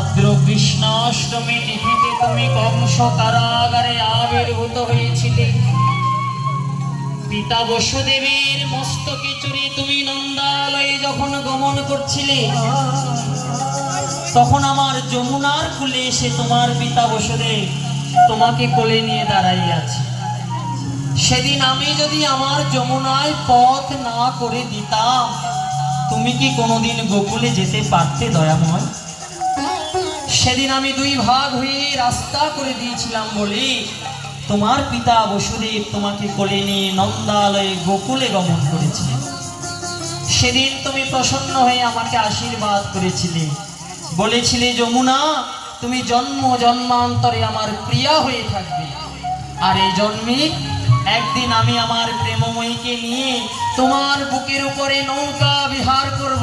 ভাদ্র কৃষ্ণাষ্টমী তিথিতে তুমি কংস কারাগারে আবির্ভূত হয়েছিলে। পিতা বসুদেবের মস্তকে চড়ে তুমি নন্দালয়ে যখন গমন করছিলে, তখন আমার যমুনার কুলে এসে তোমার পিতা বসুদেব তোমাকে কোলে নিয়ে দাঁড়াই আছে সেদিন আমি যদি আমার যমুনায় পথ না করে দিতাম, তুমি কি কোনোদিন গোকুলে যেতে পারতে দয়াময়? সেদিন আমি দুই ভাগ হয়ে রাস্তা করে দিয়েছিলাম বলে তোমার পিতা বসুদেব তোমাকে কোলে নিয়ে নন্দালয়ে গোকুলে গমন করেছিলেন। সেদিন তুমি প্রসন্ন হয়ে আমাকে আশীর্বাদ করেছিলে। বলেছিলে, যমুনা, তুমি জন্ম জন্মান্তরে আমার প্রিয়া হয়ে থাকবে। আর এই জন্মে একদিন আমি আমার প্রেমময়ীকে নিয়ে তোমার বুকের উপরে নৌকা বিহার করব।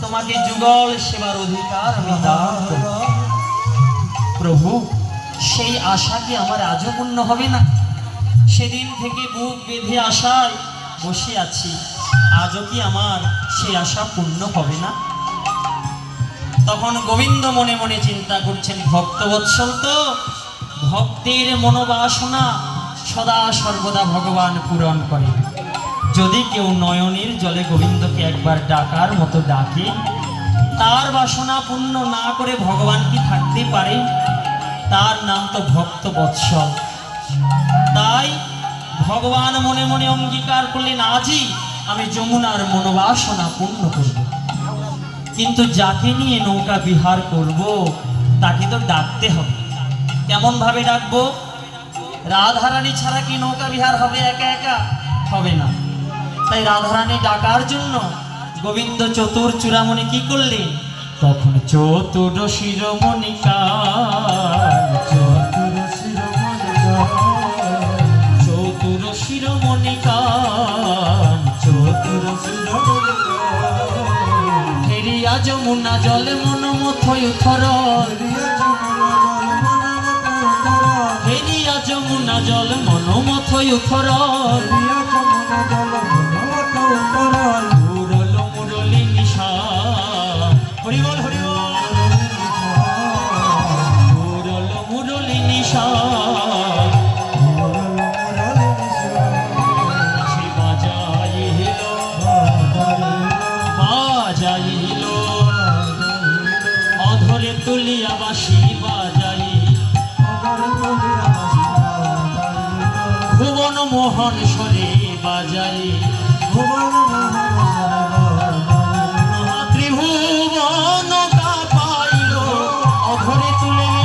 তোমাকে যুগল সেবার অধিকার আমি দান প্রভু, সেই আশা কি আমার আজও পূর্ণ হবে না? সেদিন থেকে বুক বেঁধে আশায় বসে আছি। আজও কি আমার সেই আশা পূর্ণ হবে না? তখন গোবিন্দ মনে মনে চিন্তা করছেন ভক্তবৎসল তো, ভক্তের মনোবাসনা সদা সর্বদা ভগবান পূরণ করে। যদি কেউ নয়নের জলে গোবিন্দকে একবার ডাকার মতো ডাকে, তার বাসনা পূর্ণ না করে ভগবান কি থাকতে পারে? তার নাম তো ভক্ত বৎসল। তাই ভগবান মনে মনে অঙ্গীকার করলেন, আজই আমি যমুনার মনোবাসনা পূর্ণ করব। কিন্তু যাকে নিয়ে নৌকা বিহার করব, তাকে তো ডাকতে হবে। কেমন ভাবে ডাকবো? রাধারানী ছাড়া কি নৌকা বিহার হবে একা একা? হবে না। তাই রাধারানী ডাকার জন্য গোবিন্দ চতুর চূড়ামণি কি করলেন? তখন চতুর শিরোমণিকা চতুর শিরোমণিকার, চতুর শিরোমণিকা চতুর ফেরিয়া যমুনা জলে মন মথয় থর। মন ফেরিয়া যমুনা জল মন মথয় থর। বাজাইল অধরে তুলিয়া বাসি ভুবন মোহন সরে বাজাই ভুবন তুলে